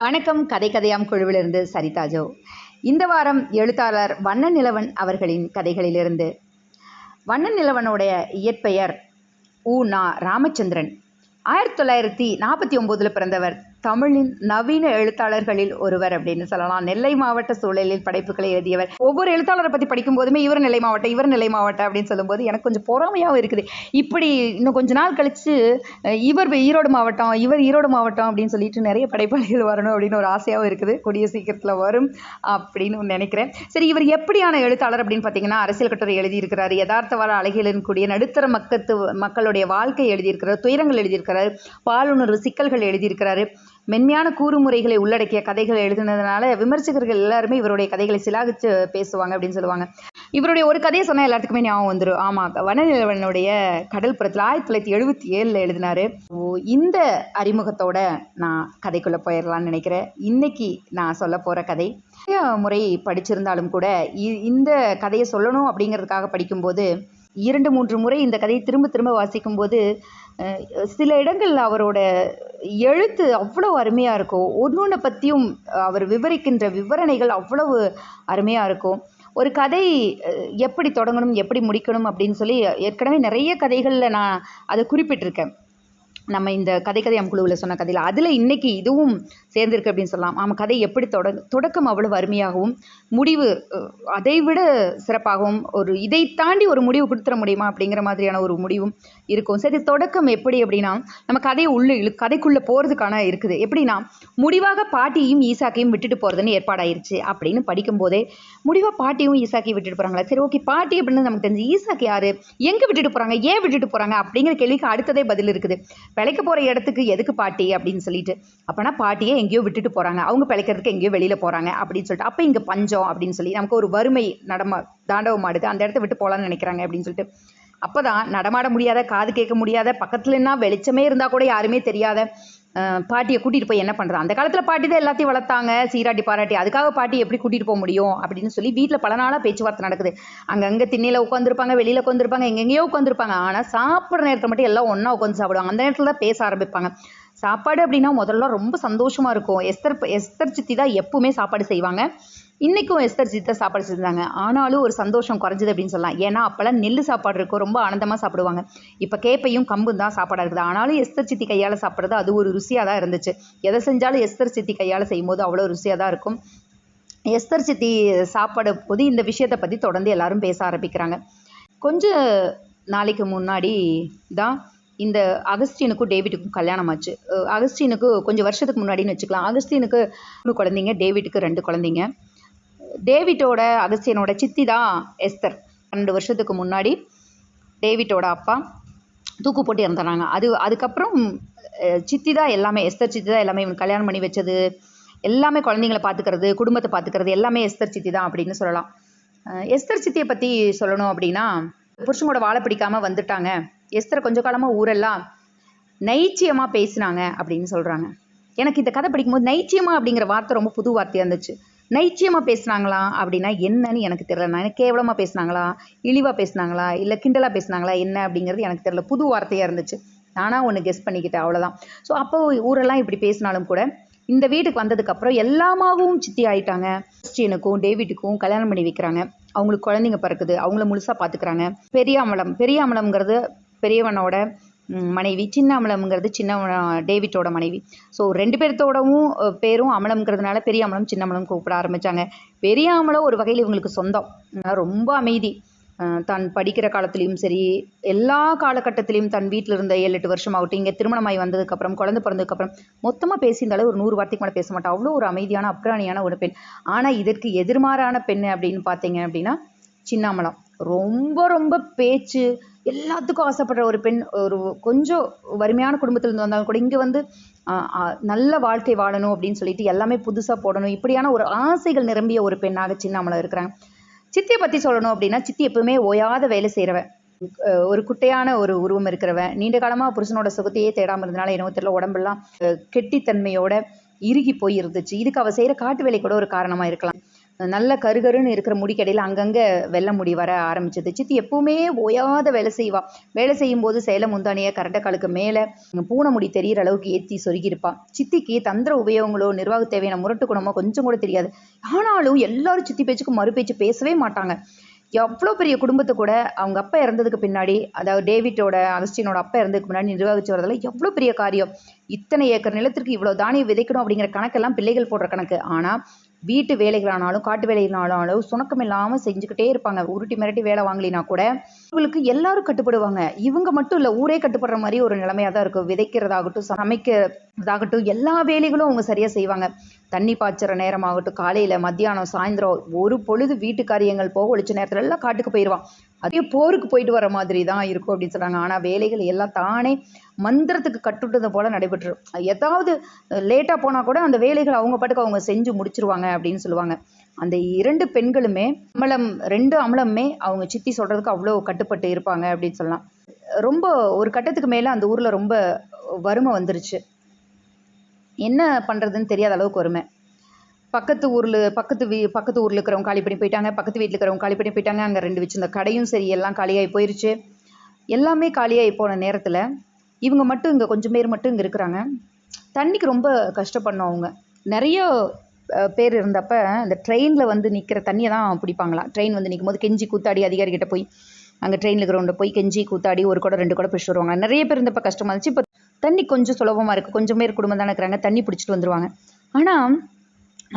வணக்கம் கதை கதையாம் குழுவிலிருந்து சரிதா ஜோ. இந்த வாரம் எழுத்தாளர் வண்ண நிலவன் அவர்களின் கதைகளிலிருந்து. வண்ண நிலவனுடைய இயற்பெயர் உ. நா. ராமச்சந்திரன். ஆயிரத்தி தொள்ளாயிரத்தி நாற்பத்தி ஒம்போதில் பிறந்தவர் தமிழின் நவீன எழுத்தாளர்களில் ஒருவர் அப்படின்னு சொல்லலாம். நெல்லை மாவட்ட சூழலில் படைப்புகளை எழுதியவர். ஒவ்வொரு எழுத்தாளரை பற்றி படிக்கும் போதுமே இவர் நெல்லை மாவட்டம் இவர் நெல்லை மாவட்டம் அப்படின்னு சொல்லும்போது எனக்கு கொஞ்சம் பொறாமையாகவும் இருக்குது. இப்படி இன்னும் கொஞ்ச நாள் கழித்து இவர் ஈரோடு மாவட்டம் இவர் ஈரோடு மாவட்டம் அப்படின்னு சொல்லிட்டு நிறைய படைப்பாளிகள் வரணும் அப்படின்னு ஒரு ஆசையாகவும் இருக்குது. கூடிய சீக்கிரத்தில் வரும் அப்படின்னு நினைக்கிறேன். சரி இவர் எப்படியான எழுத்தாளர் அப்படின்னு பார்த்தீங்கன்னா அரசியல் கட்டுரை எழுதியிருக்கிறார் யதார்த்தவார அழகியலின் கூடிய நடுத்தர மக்கத்து மக்களுடைய வாழ்க்கை எழுதியிருக்கிறார் துயரங்கள் எழுதியிருக்கிறார் பாலுணர்வு சிக்கல்கள் எழுதியிருக்கிறாரு. மென்மையான கூறுமுறைகளை உள்ளடக்கிய கதைகள் எழுதினதுனால விமர்சகர்கள் எல்லாருமே இவருடைய கதைகளை சிலாகிச்சு பேசுவாங்க அப்படின்னு சொல்லுவாங்க. இவருடைய ஒரு கதையை சொன்னால் எல்லாத்துக்குமே ஞாபகம் வந்துடும் ஆமாம் வனநிலவனுடைய கடல் புறத்தில் ஆயிரத்தி தொள்ளாயிரத்தி எழுபத்தி ஏழில் எழுதினாரு. ஓ, இந்த அறிமுகத்தோட நான் கதைக்குள்ளே போயிடலாம்னு நினைக்கிறேன். இன்னைக்கு நான் சொல்ல போகிற கதை. முறை படிச்சிருந்தாலும் கூட இ- இந்த கதையை சொல்லணும் அப்படிங்கிறதுக்காக படிக்கும்போது இரண்டு மூன்று முறை இந்த கதையை திரும்ப திரும்ப வாசிக்கும்போது சில இடங்களில் அவரோட எழுத்து அவ்வளோ அருமையாக இருக்கும். ஒன்று பற்றியும் அவர் விவரிக்கின்ற விவரணைகள் அவ்வளவு அருமையாக இருக்கும். ஒரு கதை எப்படி தொடங்கணும் எப்படி முடிக்கணும் அப்படின்னு சொல்லி ஏற்கனவே நிறைய கதைகளில் நான் அதை குறிப்பிட்டிருக்கேன். நம்ம இந்த கதை கதை குழுவில் சொன்ன கதையில் அதில் இன்றைக்கி இதுவும் சேர்ந்திருக்கு அப்படின்னு சொல்லலாம். ஆமாம் கதை எப்படி தொட தொடக்கம் அவ்வளோ அருமையாகவும் முடிவு அதை அதைவிட சிறப்பாகவும் ஒரு இதை தாண்டி ஒரு முடிவு கொடுத்துட முடியுமா அப்படிங்கிற மாதிரியான ஒரு முடிவும் இருக்கும். சரி தொடக்கம் எப்படி அப்படின்னா நம்ம கதையை உள்ள இழு கதைக்குள்ளே போகிறதுக்கான இருக்குது. எப்படின்னா முடிவாக பாட்டியையும் ஈசாக்கையும் விட்டுட்டு போகிறதுன்னு ஏற்பாடாயிருச்சு அப்படின்னு படிக்கும்போதே முடிவாக பாட்டியும் ஈசாக்கையும் விட்டுட்டு போகிறாங்களா சரி ஓகே பாட்டி அப்படின்னு நமக்கு தெரிஞ்சு ஈசாக்கு யார்? எங்கே விட்டுட்டு போகிறாங்க ஏன் விட்டுட்டு போகிறாங்க அப்படிங்கிற கேள்விக்கு அடுத்ததே பதில் இருக்குது. பிழைக்க போகிற இடத்துக்கு எதுக்கு பாட்டி அப்படின்னு சொல்லிட்டு. அப்போனா பாட்டியை எங்கேயோ விட்டுட்டு போகிறாங்க அவங்க பிழைக்கிறதுக்கு எங்கேயோ வெளியில் போகிறாங்க அப்படின்னு சொல்லிட்டு. அப்போ இங்கே பஞ்சம் அப்படின்னு சொல்லி நமக்கு ஒரு வறுமை நடமா தாண்டவம் ஆடுது அந்த இடத்த விட்டு போகலான்னு நினைக்கிறாங்க அப்படின்னு சொல்லிட்டு. அப்போ தான் நடமாட முடியாத காது கேட்க முடியாத பக்கத்துல என்ன வெளிச்சமே இருந்தால் கூட யாருமே தெரியாத பாட்டியை கூட்டிகிட்டு போய் என்ன பண்ணுறது அந்த காலத்தில் பாட்டி தான் எல்லாத்தையும் வளர்த்தாங்க. சீராட்டி பாராட்டி. அதுக்காக பாட்டி எப்படி கூட்டிகிட்டு போக முடியும்? அப்படின்னு சொல்லி வீட்டில் பல நாளாக பேச்சுவார்த்தை நடக்குது. அங்கங்கே திண்ணையில் உட்காந்துருப்பாங்க வெளியில் உட்காந்துருப்பாங்க எங்கெங்கேயோ உட்காந்துருப்பாங்க ஆனால் சாப்பிட்ற நேரத்தில் மட்டும் எல்லாம் ஒன்றா உட்காந்து சாப்பிடுவாங்க. அந்த நேரத்தில் தான் பேச ஆரம்பிப்பாங்க. சாப்பாடு அப்படின்னா முதல்ல ரொம்ப சந்தோஷமாக இருக்கும். எஸ்தர் எஸ்தர் சித்தி தான் எப்பவுமே சாப்பாடு செய்வாங்க. இன்றைக்கும் எஸ்தர் சித்தி தான் சாப்பாடு செஞ்சாங்க. ஆனாலும் ஒரு சந்தோஷம் குறைஞ்சது அப்படின்னு சொல்லலாம். ஏன்னா அப்போல்லாம் நெல் சாப்பாடு இருக்கும். ரொம்ப ஆனந்தமாக சாப்பிடுவாங்க. இப்போ கேப்பையும் கம்பும் தான் சாப்பாடாக இருக்குது. ஆனாலும் எஸ்தர் சித்தி கையால் சாப்பிட்றது அது ஒரு ருசியாக தான் இருந்துச்சு. எதை செஞ்சாலும் எஸ்தர் சித்தி கையால் செய்யும்போது அவ்வளோ ருசியாக தான் இருக்கும். எஸ்தர் சித்தி சாப்பாடு போது இந்த விஷயத்தை பற்றி தொடர்ந்து எல்லாரும் பேச ஆரம்பிக்கிறாங்க. கொஞ்சம் நாளைக்கு முன்னாடி தான் இந்த அகஸ்டினுக்கும் டேவிட்டுக்கும் கல்யாணம் ஆச்சு. அகஸ்டினுக்கு கொஞ்சம் வருஷத்துக்கு முன்னாடின்னு வச்சுக்கலாம். அகஸ்டினுக்கு மூணு குழந்தைங்க டேவிட்டுக்கு ரெண்டு குழந்தைங்க. டேவிட்டோட அகஸ்டியனோட சித்தி தான் எஸ்தர். ரெண்டு வருஷத்துக்கு முன்னாடி டேவிட்டோட அப்பா தூக்கு போட்டு இறந்துறாங்க அது அதுக்கப்புறம் சித்தி தான் எல்லாமே எஸ்தர் சித்தி தான் எல்லாமே இவன் கல்யாணம் பண்ணி வச்சது. எல்லாமே குழந்தைங்களை பார்த்துக்கிறது குடும்பத்தை பார்த்துக்கிறது எல்லாமே எஸ்தர் சித்தி தான் அப்படின்னு சொல்லலாம். எஸ்தர் சித்தியை பற்றி சொல்லணும் அப்படின்னா புருஷனோட வாழை பிடிக்காமல் வந்துட்டாங்க. எஸ்தர் கொஞ்ச காலமாக ஊரெல்லாம் நைச்சியமாக பேசினாங்க அப்படின்னு சொல்கிறாங்க எனக்கு இந்த கதை படிக்கும்போது நைச்சியமாக அப்படிங்கிற வார்த்தை ரொம்ப புது வார்த்தையாக இருந்துச்சு. நைச்சியமாக பேசுனாங்களா? அப்படின்னா என்னன்னு எனக்கு தெரியல. நான் கேவலமாக பேசுனாங்களா? இழிவாக பேசுனாங்களா? இல்லை கிண்டலாக பேசுனாங்களா? என்ன அப்படிங்கிறது எனக்கு தெரியல. புது வார்த்தையாக இருந்துச்சு. நானாக ஒன்று கெஸ் பண்ணிக்கிட்டேன். அவ்வளோதான் ஸோ அப்போ ஊரெல்லாம் இப்படி பேசினாலும் கூட இந்த வீட்டுக்கு வந்ததுக்கப்புறம் எல்லாமாவும் சித்தி ஆயிட்டாங்க. கிறிஸ்டியனுக்கும் டேவிட்டுக்கும் கல்யாணம் பண்ணி வைக்கிறாங்க. அவங்களுக்கு குழந்தைங்க பிறக்குது. அவங்கள முழுசாக பார்த்துக்கிறாங்க பெரிய அமலம் பெரிய அமலம்ங்கிறது பெரியவனோட மனைவி. சின்ன அமலம்ங்கிறது சின்ன டேவிட்டோட மனைவி. ஸோ ரெண்டு பேர்த்தோடவும் பேரும் அமலம்ங்கிறதுனால பெரிய அமலம் சின்ன அமலம் கூப்பிட ஆரம்பித்தாங்க பெரிய அமலம் ஒரு வகையில் இவங்களுக்கு சொந்தம். ரொம்ப அமைதி. தன் தான் படிக்கிற காலத்துலேயும் சரி எல்லா காலகட்டத்திலையும் தன் வீட்டில் இருந்த ஏழு எட்டு வருஷம் ஆகட்டும் இங்கே திருமணமாகி வந்ததுக்கப்புறம் குழந்தை பிறந்ததுக்கப்புறம் மொத்தமாக பேசியிருந்தாலும் ஒரு நூறு வார்த்தைக்கு மேலே பேச மாட்டோம் அவ்வளோ ஒரு அமைதியான அப்ராணியான ஒரு பெண். ஆனால் இதற்கு எதிர்மாறான பெண் அப்படின்னு பார்த்தீங்க அப்படின்னா சின்னாமலம் ரொம்ப ரொம்ப பேச்சு எல்லாத்துக்கும் ஆசைப்படுற ஒரு பெண் ஒரு கொஞ்சம் வறுமையான குடும்பத்துல இருந்து வந்தாலும் கூட இங்கே வந்து நல்ல வாழ்க்கை வாழணும் அப்படின்னு சொல்லிட்டு எல்லாமே புதுசாக போடணும். இப்படியான ஒரு ஆசைகள் நிரம்பிய ஒரு பெண்ணாக சின்னாமலை இருக்கிறாங்க சித்தியை பற்றி சொல்லணும் அப்படின்னா சித்தி எப்பவுமே ஓயாத வேலை செய்கிறவன் ஒரு குட்டையான ஒரு உருவம் இருக்கிறவன். நீண்ட காலமாக புருஷனோட சுகத்தையே தேடாமல் இருந்தனால என்னவோ தெரியல உடம்பெல்லாம் கெட்டித்தன்மையோட இறுகி போய் இருந்துச்சு. இதுக்கு அவள் செய்கிற காட்டு வேலை கூட ஒரு காரணமாக இருக்கலாம். நல்ல கருகருன்னு இருக்கிற முடிக்கடையில் அங்கங்கே வெள்ளை முடி வர ஆரம்பிச்சது. சித்தி எப்பவுமே ஓயாத வேலை செய்வாள் வேலை செய்யும்போது சேலை முந்தானியை கரண்டக்காலுக்கு மேலே பூனை முடி தெரிகிற அளவுக்கு ஏற்றி சொருகியிருப்பா. சித்திக்கு தந்திர உபயோகங்களோ நிர்வாக தேவையான முரட்டு குணமோ கொஞ்சம் கூட தெரியாது. ஆனாலும் எல்லாரும் சித்தி பேச்சுக்கு மறு பேச்சு பேசவே மாட்டாங்க. எவ்வளோ பெரிய குடும்பத்தை கூட அவங்க அப்பா இறந்ததுக்கு பின்னாடி அதாவது டேவிட்டோட அகஸ்டினோட அப்பா இறந்ததுக்கு முன்னாடி நிர்வகிச்சு வரதில் எவ்வளோ பெரிய காரியம். இத்தனை ஏக்கர் நிலத்திற்கு இவ்வளோ தானியம் விதைக்கணும் அப்படிங்கிற கணக்கெல்லாம் பிள்ளைகள் போடுற கணக்கு. ஆனால் வீட்டு வேலைகளானாலும் காட்டு வேலைகளானாலும் சுணக்கம் இல்லாமல் செஞ்சுக்கிட்டே இருப்பாங்க. உருட்டி மிரட்டி வேலை வாங்கலினா கூட இவங்களுக்கு எல்லாரும் கட்டுப்படுவாங்க. இவங்க மட்டும் இல்லை ஊரே கட்டுப்படுற மாதிரி ஒரு நிலைமையாக தான் இருக்கும். விதைக்கிறதாகட்டும் சமைக்கிறதாகட்டும் எல்லா வேலைகளும் அவங்க சரியாக செய்வாங்க. தண்ணி பாய்ச்சுற நேரமாகட்டும் காலையில் மத்தியானம் சாயந்தரம் ஒரு பொழுது வீட்டு காரியங்கள் போக ஒழிச்ச நேரத்துல எல்லாம் காட்டுக்கு போயிடுவான் அதே போருக்கு போயிட்டு வர மாதிரி தான் இருக்கும் அப்படின்னு சொல்கிறாங்க ஆனால் வேலைகள் எல்லாம் தானே மந்திரத்துக்கு கட்டுட்டதை போல் நடைபெற்று. ஏதாவது லேட்டாக போனால் கூட அந்த வேலைகள் அவங்க பாட்டுக்கு அவங்க செஞ்சு முடிச்சிருவாங்க அப்படின்னு சொல்லுவாங்க. அந்த இரண்டு பெண்களுமே அமலம் ரெண்டு அமலமே அவங்க சித்தி சொல்கிறதுக்கு அவ்வளோ கட்டுப்பட்டு இருப்பாங்க அப்படின்னு சொல்லலாம். ரொம்ப ஒரு கட்டத்துக்கு மேலே அந்த ஊரில் ரொம்ப வறுமை வந்துருச்சு. என்ன பண்ணுறதுன்னு தெரியாத அளவுக்கு வறுமை. பக்கத்து ஊரில் பக்கத்து வீ பக்கத்து ஊரில் இருக்கிறவங்க காலி பண்ணி போயிட்டாங்க பக்கத்து வீட்டில் இருக்கிறவங்க காலி பண்ணி போயிட்டாங்க அங்கே ரெண்டு வச்சிருந்த கடையும் சரி எல்லாம் காலியாகி போயிருச்சு. எல்லாமே காலியாகி போன நேரத்தில் இவங்க மட்டும் இங்கே கொஞ்சம் பேர் மட்டும் இங்கே இருக்கிறாங்க. தண்ணிக்கு ரொம்ப கஷ்டப்படணும் அவங்க. நிறைய பேர் இருந்தப்ப இந்த ட்ரெயினில் வந்து நிற்கிற தண்ணியை தான் பிடிப்பாங்களாம் ட்ரெயின் வந்து நிற்கும் போது கெஞ்சி கூத்தாடி அதிகாரிகிட்ட போய் அங்கே ட்ரெயினில் இருக்கிறவங்க போய் கெஞ்சி கூத்தாடி ஒரு குடம் ரெண்டு குடம் பிடிச்சிட்டு வருவாங்க. நிறைய பேர் இருந்தப்போ கஷ்டமாக இருந்துச்சு. இப்போ தண்ணி கொஞ்சம் சுலபமாக இருக்குது கொஞ்சம் பேர் குடும்பம் தானே இருக்கிறாங்க. தண்ணி பிடிச்சிட்டு வந்துடுவாங்க ஆனால்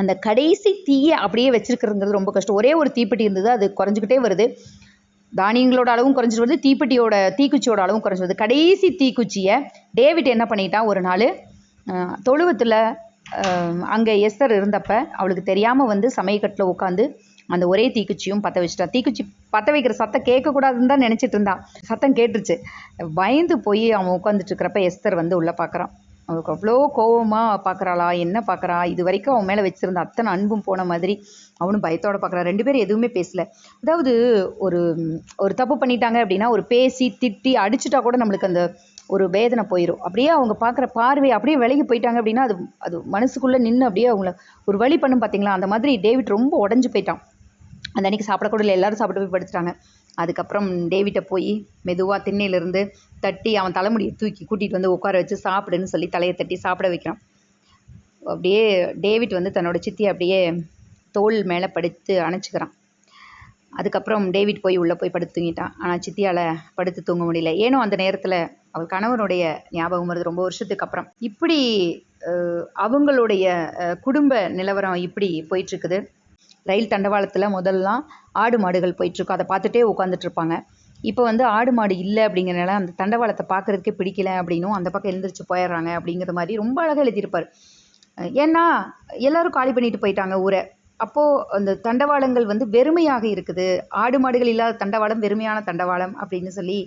அந்த கடைசி தீயை அப்படியே வச்சிருக்கிறதுங்கிறது ரொம்ப கஷ்டம். ஒரே ஒரு தீப்பெட்டி இருந்தது. அது குறைஞ்சிக்கிட்டே வருது. தானியங்களோட அளவும் குறைஞ்சிட்டு வருது தீப்பெட்டியோட தீக்குச்சியோட அளவும் குறைஞ்சி வருது. கடைசி தீக்குச்சியை டேவிட் என்ன பண்ணிட்டான் ஒரு நாள் தொழுவத்தில் அங்கே எஸ்தர் இருந்தப்ப அவளுக்கு தெரியாமல் வந்து சமயக்கட்டில் உட்காந்து அந்த ஒரே தீக்குச்சியும் பற்ற வச்சுட்டா. தீக்குச்சி பற்ற வைக்கிற சத்தம் கேட்கக்கூடாதுன்னு தான் நினச்சிட்டு இருந்தான் சத்தம் கேட்டுருச்சு. பயந்து போய் அவன் உட்காந்துட்டு இருக்கிறப்ப எஸ்தர் வந்து உள்ளே பார்க்குறான் அவளுக்கு அவ்வளோ கோவமாக பார்க்குறாளா என்ன பார்க்குறா இது வரைக்கும் அவன் மேலே வச்சுருந்த அத்தனை அன்பும் போன மாதிரி அவனும் பயத்தோட பார்க்குறான் ரெண்டு பேரும் எதுவுமே பேசல. அதாவது ஒரு ஒரு தப்பு பண்ணிட்டாங்க அப்படின்னா ஒரு பேசி திட்டி அடிச்சுட்டா கூட நம்மளுக்கு அந்த ஒரு வேதனை போயிடும் அப்படியே அவங்க பார்க்குற பார்வை அப்படியே விலகி போயிட்டாங்க அப்படின்னா அது அது மனசுக்குள்ளே நின்று அப்படியே அவங்கள ஒரு வழி பண்ணும் பார்த்தீங்களா அந்த மாதிரி டேவிட் ரொம்ப உடஞ்சி போயிட்டான். அந்த அன்றைக்கி சாப்பிடக்கூட இல்லை சாப்பிட்டு போய் படுத்துட்டாங்க. அதுக்கப்புறம் டேவிட்டை போய் மெதுவாக திண்ணையிலேருந்து தட்டி அவன் தலைமுடியை தூக்கி கூட்டிகிட்டு வந்து உட்கார வச்சு சாப்பிடுன்னு சொல்லி தலையை தட்டி சாப்பிட வைக்கிறான். அப்படியே டேவிட் வந்து தன்னோட சித்தி அப்படியே தோல் மேலே படுத்து அணைச்சிக்கிறான். அதுக்கப்புறம் டேவிட் போய் உள்ளே போய் படுத்து தூங்கிட்டான். ஆனால் சித்தியால் படுத்து தூங்க முடியல. ஏனோ அந்த நேரத்தில் அவள் கணவனுடைய ஞாபகம் வருது ரொம்ப வருஷத்துக்கு அப்புறம். இப்படி அவங்களுடைய குடும்ப நிலவரம் இப்படி போயிட்டுருக்குது ரயில் தண்டவாளத்தில் முதல்லாம் ஆடு மாடுகள் போயிட்டுருக்கும் அதை பார்த்துட்டே உட்காந்துட்டு இருப்பாங்க. இப்போ வந்து ஆடு மாடு இல்லை அப்படிங்கிறனால அந்த தண்டவாளத்தை பார்க்குறதுக்கே பிடிக்கல அப்படின்னும் அந்த பக்கம் எழுந்திரிச்சு போயிடுறாங்க அப்படிங்கிற மாதிரி ரொம்ப அழகாக எழுதியிருப்பார். ஏன்னா எல்லாரும் காலி பண்ணிட்டு போயிட்டாங்க ஊரை. அப்போது அந்த தண்டவாளங்கள் வந்து வெறுமையாக இருக்குது. ஆடு மாடுகள் இல்லாத தண்டவாளம் வெறுமையான தண்டவாளம் அப்படின்னு சொல்லி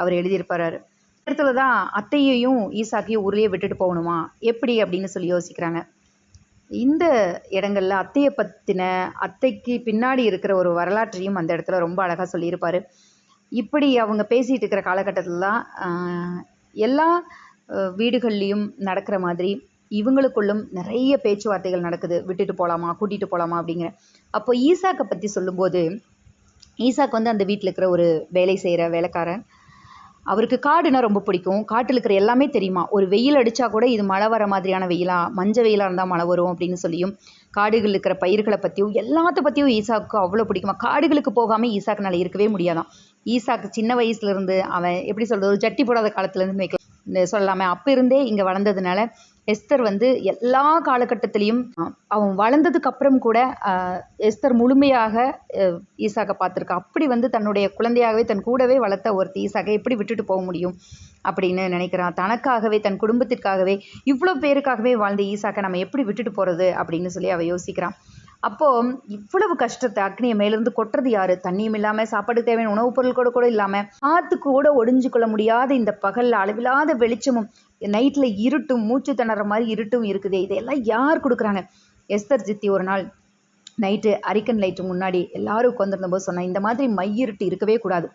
அவர் எழுதியிருப்பார். இடத்துல தான் அத்தையையும் ஈசாக்கையும் ஊர்லேயே விட்டுட்டு போகணுமா? எப்படி அப்படின்னு சொல்லி யோசிக்கிறாங்க. இந்த இடங்கள்ல அத்தையை பற்றின அத்தைக்கு பின்னாடி இருக்கிற ஒரு வரலாற்றையும் அந்த இடத்துல ரொம்ப அழகாக சொல்லியிருப்பார். இப்படி அவங்க பேசிகிட்டு இருக்கிற காலகட்டத்திலலாம் எல்லா வீடுகள்லேயும் நடக்கிற மாதிரி இவங்களுக்குள்ளும் நிறைய பேச்சுவார்த்தைகள் நடக்குது. விட்டுட்டு போகலாமா கூட்டிகிட்டு போகலாமா அப்படிங்கிற. அப்போ ஈசாக்கை பற்றி சொல்லும்போது ஈசாக்கு வந்து அந்த வீட்டில் இருக்கிற ஒரு வேலை செய்கிற வேலைக்காரன். அவருக்கு காடுனா ரொம்ப பிடிக்கும். காட்டில் இருக்கிற எல்லாமே தெரியுமா? ஒரு வெயில் அடித்தா கூட இது மழை வர மாதிரியான வெயிலா? மஞ்ச வெயிலாக இருந்தால் மழை வரும் அப்படின்னு சொல்லியும் காடுகள் இருக்கிற பயிர்களை பற்றியும் எல்லாத்த பற்றியும் ஈசாக்கு அவ்வளோ பிடிக்குமா? காடுகளுக்கு போகாமல் ஈசாக்குனால இருக்கவே முடியாதான். ஈசாக்கு சின்ன வயசுல இருந்து அவன் எப்படி சொல்கிறது ஒரு ஜட்டி போடாத காலத்துலேருந்து வைக்க இந்த சொல்லாமே அப்போ இருந்தே இங்கே வளர்ந்ததுனால எஸ்தர் வந்து எல்லா காலகட்டத்திலையும் அவன் வளர்ந்ததுக்கு அப்புறம் கூட எஸ்தர் முழுமையாக அஹ், ஈசாக்கை பார்த்துருக்கா. அப்படி வந்து தன்னுடைய குழந்தையாகவே தன் கூடவே வளர்த்த ஒருத்தி ஈசாக்கை எப்படி விட்டுட்டு போக முடியும் அப்படின்னு நினைக்கிறான். தனக்காகவே தன் குடும்பத்திற்காகவே இவ்வளோ பேருக்காகவே வாழ்ந்த ஈசாக்கை நம்ம எப்படி விட்டுட்டு போகிறது அப்படின்னு சொல்லி அவள் யோசிக்கிறான். அப்போ இவ்வளவு கஷ்டத்தை அக்னியை மேலிருந்து கொட்டுறது யாரு? தண்ணியும் இல்லாம சாப்பாடு தேவையான உணவுப் பொருள் கூட கூட இல்லாம ஆத்து கூட ஒடிஞ்சு கொள்ள முடியாத இந்த பகல்ல அளவில்லாத வெளிச்சமும் நைட்ல இருட்டும் மூச்சு திணற மாதிரி இருட்டும் இருக்குது. இதையெல்லாம் யார் கொடுக்குறாங்க? எஸ்தர் ஜித்தி ஒரு நாள் நைட்டு அரிக்கன் லைட்டு முன்னாடி எல்லாரும் உட்காந்துருந்தபோது சொன்னேன் இந்த மாதிரி மையிருட்டு இருக்கவே கூடாது.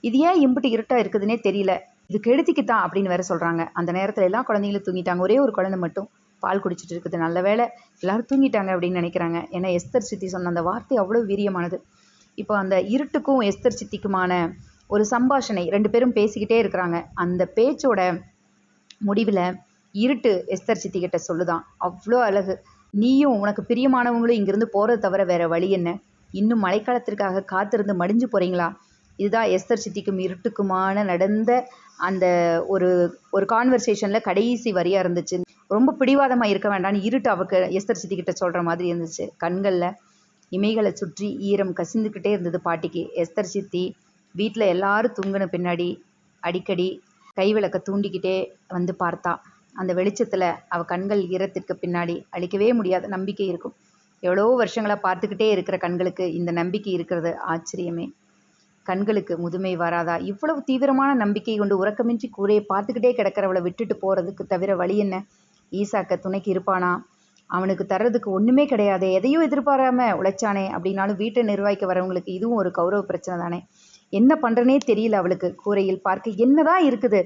இது ஏன் இம்புட்டு இருட்டா இருக்குதுன்னே தெரியல. இது கெடுதிக்கு தான் அப்படின்னு வேற சொல்றாங்க. அந்த நேரத்துல எல்லா குழந்தைங்களும் தூங்கிட்டாங்க. ஒரே ஒரு குழந்தை மட்டும். பால் குடிச்சிட்டு இருக்குது. நல்ல வேலை எல்லாரும் தூங்கிட்டாங்க அப்படின்னு நினைக்கிறாங்க. ஏன்னா எஸ்தர் சித்தி சொன்ன அந்த வார்த்தை அவ்வளோ வீரியமானது. இப்போ அந்த இருட்டுக்கும் எஸ்தர் சித்திக்குமான ஒரு சம்பாஷணை ரெண்டு பேரும் பேசிக்கிட்டே இருக்கிறாங்க. அந்த பேச்சோட முடிவில் இருட்டு எஸ்தர் சித்தி கிட்ட சொல்லுதான். அவ்வளோ அழகு. நீயும் உனக்கு பிரியமானவங்களும் இங்கிருந்து போகிறத தவிர வேற வழி என்ன? இன்னும் மழைக்காலத்திற்காக காத்திருந்து மடிஞ்சு போறீங்களா? இதுதான் எஸ்தர் சித்திக்கும் இருட்டுக்குமான நடந்த அந்த ஒரு ஒரு கான்வர்சேஷனில் கடைசி வரியாக இருந்துச்சு. ரொம்ப பிடிவாதமாக இருக்க வேண்டாம்னு இருட்டு அவக்கு எஸ்தர் சித்தி கிட்ட சொல்கிற மாதிரி இருந்துச்சு. கண்களில் இமைகளை சுற்றி ஈரம் கசிந்துக்கிட்டே இருந்தது பாட்டிக்கு. எஸ்தர் சித்தி வீட்டில் எல்லாரும் தூங்கின பின்னாடி அடிக்கடி கை விளக்க தூண்டிக்கிட்டே வந்து பார்த்தா. அந்த வெளிச்சத்தில் அவள் கண்கள் ஈரத்திற்கு பின்னாடி அழிக்கவே முடியாத நம்பிக்கை இருக்கும். எவ்வளோ வருஷங்களாக பார்த்துக்கிட்டே இருக்கிற கண்களுக்கு இந்த நம்பிக்கை இருக்கிறது ஆச்சரியமே. கண்களுக்கு முதுமை வராதா? இவ்வளவு தீவிரமான நம்பிக்கை கொண்டு உறக்கமின்றி கூரையை பார்த்துக்கிட்டே கிடக்கிறவளை விட்டுட்டு போகிறதுக்கு தவிர வழி என்ன? ஈசாக்க துணைக்கு இருப்பானா? அவனுக்கு தர்றதுக்கு ஒன்றுமே கிடையாது. எதையும் எதிர்பாராம உழைச்சானே அப்படின்னாலும் வீட்டை நிர்வாகிக்க வரவங்களுக்கு இதுவும் ஒரு கௌரவ பிரச்சனை தானே. என்ன பண்ணுறனே தெரியல அவளுக்கு. கூரையில் பார்க்க என்னதான் இருக்குது?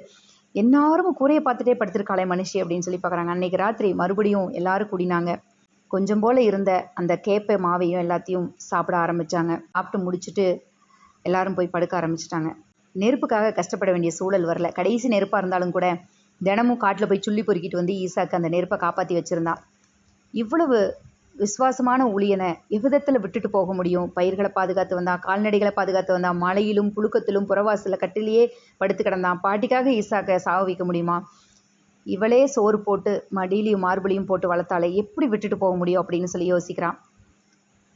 எல்லாரும் கூரையை பார்த்துட்டே படுத்திருக்காளே மனுஷி அப்படின்னு சொல்லி பார்க்குறாங்க. அன்னைக்கு ராத்திரி மறுபடியும் எல்லாரும் கூடினாங்க. கொஞ்சம் போல் இருந்த அந்த கேப்பை மாவையும் எல்லாத்தையும் சாப்பிட ஆரம்பித்தாங்க சாப்பிட்டு முடிச்சுட்டு எல்லாரும் போய் படுக்க ஆரம்பிச்சிட்டாங்க. நெருப்புக்காக கஷ்டப்பட வேண்டிய சூழல் வரல. கடைசி நெருப்பாக இருந்தாலும் கூட தினமும் காட்டில் போய் சுள்ளி பொறுக்கிட்டு வந்து ஈசாக்கு அந்த நெருப்பை காப்பாற்றி வச்சுருந்தான் இவ்வளவு விசுவாசமான ஊழியனை எவ்விதத்தில் விட்டுட்டு போக முடியும்? பயிர்களை பாதுகாத்து வந்தான் கால்நடைகளை பாதுகாத்து வந்தான் மழையிலும் புழுக்கத்திலும் புறவாசலில் கட்டிலேயே படுத்து கிடந்தான். பாட்டிக்காக ஈசாக்கை சாவ வைக்க முடியுமா? இவளே சோறு போட்டு மடியிலையும் மார்பிளையும் போட்டு வளர்த்தாலே எப்படி விட்டுட்டு போக முடியும் அப்படின்னு சொல்லி யோசிக்கிறான்.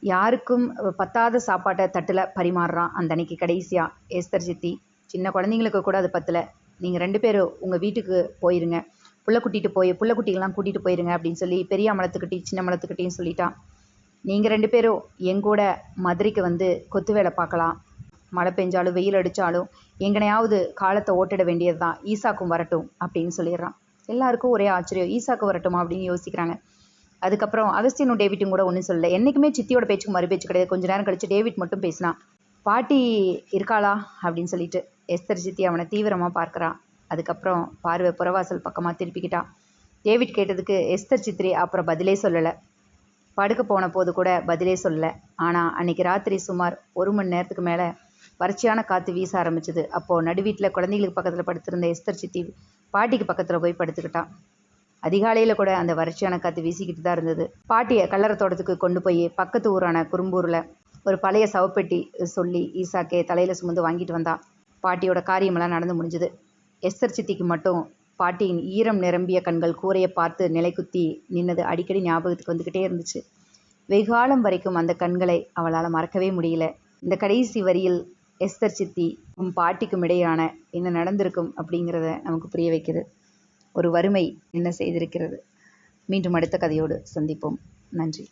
யாருக்கும் பத்தாத சாப்பாட்டை தட்டில் பரிமாறுறான் அந்த அன்னைக்கு கடைசியாக ஏஸ்தர் சித்தி சின்ன குழந்தைங்களுக்கு கூட அது பத்தலை. நீங்கள் ரெண்டு பேரும் உங்கள் வீட்டுக்கு போயிருங்க. புள்ள கூட்டிகிட்டு போய் புள்ள குட்டிகள்லாம் கூட்டிகிட்டு போயிருங்க அப்படின்னு சொல்லி பெரிய மலத்துக்கிட்டி சின்ன மலத்துக்கிட்டியும் சொல்லிட்டான் நீங்கள் ரெண்டு பேரும் எங்கூட மதுரைக்கு வந்து கொத்து வேலை பார்க்கலாம். மழை பெஞ்சாலும் வெயில் அடித்தாலும் எங்கனையாவது காலத்தை ஓட்டிட வேண்டியது தான் ஈசாக்கும் வரட்டும் அப்படின்னு சொல்லிடுறான். எல்லாருக்கும் ஒரே ஆச்சரியம். ஈசாக்கு வரட்டுமா அப்படின்னு யோசிக்கிறாங்க. அதுக்கப்புறம் அகஸ்தியனும் டேவிட்டும் கூட ஒன்றும் சொல்லலை. என்றைக்குமே சித்தியோட பேச்சுக்கு மறு பேச்சு கிடையாது. கொஞ்ச நேரம் கழிச்சு டேவிட் மட்டும் பேசினான். பாட்டி இருக்காளா? அப்படின்னு சொல்லிட்டு எஸ்தர் சித்தி அவனை தீவிரமாக பார்க்குறான் அதுக்கப்புறம் பார்வை புறவாசல் பக்கமாக திருப்பிக்கிட்டான் டேவிட் கேட்டதுக்கு எஸ்தர் சித்ரி அப்புறம் பதிலே சொல்லலை. படுக்க போன போது கூட பதிலே சொல்லலை. ஆனால் அன்னைக்கு ராத்திரி சுமார் ஒரு மணி நேரத்துக்கு மேலே வறட்சியான காற்று வீச ஆரம்பிச்சது. அப்போது நடுவீட்டில் குழந்தைகளுக்கு பக்கத்தில் படுத்திருந்த எஸ்தர் சித்தி பாட்டிக்கு பக்கத்தில் போய் படுத்துக்கிட்டான் அதிகாலையில் கூட அந்த வறட்சியான காற்று வீசிக்கிட்டு தான் இருந்தது. பாட்டியை கல்லறை தோட்டத்துக்கு கொண்டு போய் பக்கத்து ஊரான குறும்பூரில் ஒரு பழைய சவப்பெட்டி சொல்லி ஈசாக்கே தலையில் சுமந்து வாங்கிட்டு வந்தா. பாட்டியோட காரியமெல்லாம் நடந்து முடிஞ்சுது. எஸ்தர் சித்திக்கு மட்டும் பாட்டியின் ஈரம் நிரம்பிய கண்கள் கூரையை பார்த்து நிலைக்குத்தி நின்னது அடிக்கடி ஞாபகத்துக்கு வந்துக்கிட்டே இருந்துச்சு. வெகுகாலம் வரைக்கும் அந்த கண்களை அவளால் மறக்கவே முடியல. இந்த கடைசி வரியில் எஸ்தர் சித்தி உன் பாட்டிக்கும் இடையான என்ன நடந்திருக்கும்? அப்படிங்கிறத நமக்கு புரிய வைக்குது. ஒரு வறுமை என்ன செய்திருக்கிறது? மீண்டும் அடுத்த கதையோடு சந்திப்போம். நன்றி.